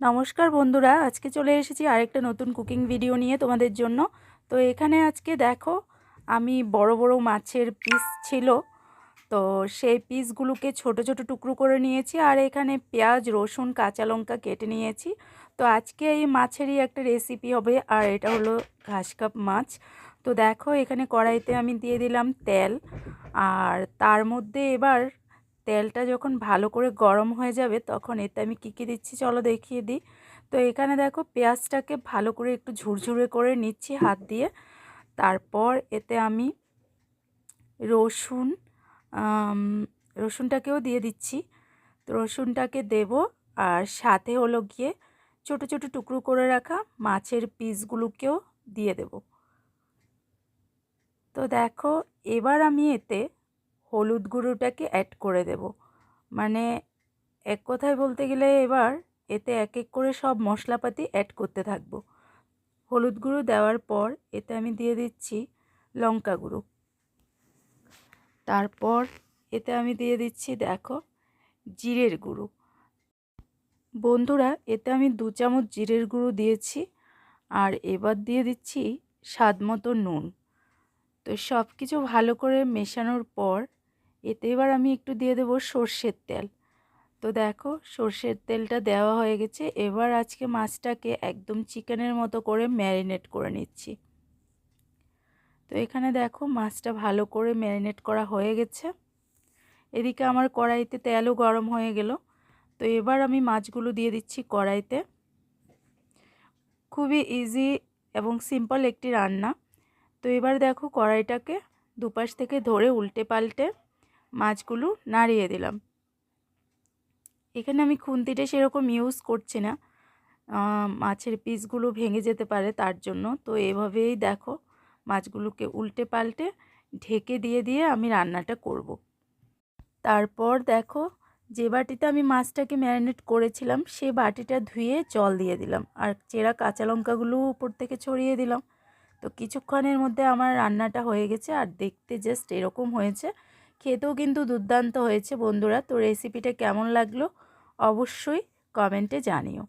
নমস্কার বন্ধুরা, আজকে চলে এসেছি আরেকটা নতুন কুকিং ভিডিও নিয়ে তোমাদের জন্য। তো এখানে আজকে দেখো, আমি বড় বড় মাছের পিস ছিল। তো সেই পিসগুলোকে ছোট ছোট টুকরো করে নিয়েছি আর এখানে পেঁয়াজ, রসুন, কাঁচা লঙ্কা কেটে নিয়েছি। তো আজকে এই মাছেরই একটা রেসিপি হবে আর এটা হলো ঘাস কাপ মাছ। তো দেখো, এখানে কড়াইতে আমি দিয়ে দিলাম তেল। আর তার মধ্যে এবার তেলটা যখন ভালো করে গরম হয়ে যাবে তখন এতে আমি কী কী দিচ্ছি চলো দেখিয়ে দিই। তো এখানে দেখো পেঁয়াজটাকে ভালো করে একটু ঝুরঝুরে করে নিচ্ছি হাত দিয়ে। তারপর এতে আমি রসুন রসুনটাকেও দিয়ে দিচ্ছি। তো রসুনটাকে দেব আর সাথে হলো গিয়ে ছোট ছোট টুকরো করে রাখা মাছের পিসগুলোকেও দিয়ে দেব। তো দেখো এবার আমি এতে হলুদ গুঁড়োটাকে অ্যাড করে দেব। মানে এক কথায় বলতে গেলে এবার এতে এক এক করে সব মশলাপাতি অ্যাড করতে থাকব। হলুদ গুঁড়ো দেওয়ার পর এতে আমি দিয়ে দিচ্ছি লঙ্কা গুঁড়ো। তারপর এতে আমি দিয়ে দিচ্ছি দেখো জিরের গুঁড়ো। বন্ধুরা, এতে আমি দু চামচ জিরের গুঁড়ো দিয়েছি আর এবার দিয়ে দিচ্ছি স্বাদ মতো নুন। তো সব কিছু ভালো করে মেশানোর পর এতে এবার আমি একটু দিয়ে দেবো সর্ষের তেল। তো দেখো, সর্ষের তেলটা দেওয়া হয়ে গেছে। এবার আজকে মাছটাকে একদম চিকেনের মতো করে ম্যারিনেট করে নিচ্ছি। তো এখানে দেখো, মাছটা ভালো করে ম্যারিনেট করা হয়ে গেছে। এদিকে আমার কড়াইতে তেলও গরম হয়ে গেল। তো এবার আমি মাছগুলো দিয়ে দিচ্ছি কড়াইতে। খুবই ইজি এবং সিম্পল একটি রান্না। তো এবার দেখো, কড়াইটাকে দুপাশ থেকে ধরে উল্টে পাল্টে মাছগুলো নাড়িয়ে দিলাম। এখানে আমি খুন্তিটা সেরকম ইউজ করছি না। মাছের পিসগুলো ভেঙে যেতে পারে তার জন্য। তো এভাবেই দেখো মাছগুলোকে উল্টে পাল্টে ঢেকে দিয়ে দিয়ে আমি রান্নাটা করব। তারপর দেখো যে বাটিতে আমি মাছটাকে ম্যারিনেট করেছিলাম, সে বাটিটা ধুয়ে জল দিয়ে দিলাম আর চেরা কাঁচা লঙ্কাগুলো উপর থেকে ছড়িয়ে দিলাম। তো কিছুক্ষণের মধ্যে আমার রান্নাটা হয়ে গেছে আর দেখতে জাস্ট এরকম হয়েছে। খেতেও কিন্তু দুর্দান্ত হয়েছে বন্ধুরা। তো রেসিপিটা কেমন লাগল? অবশ্যই কমেন্টে জানিও।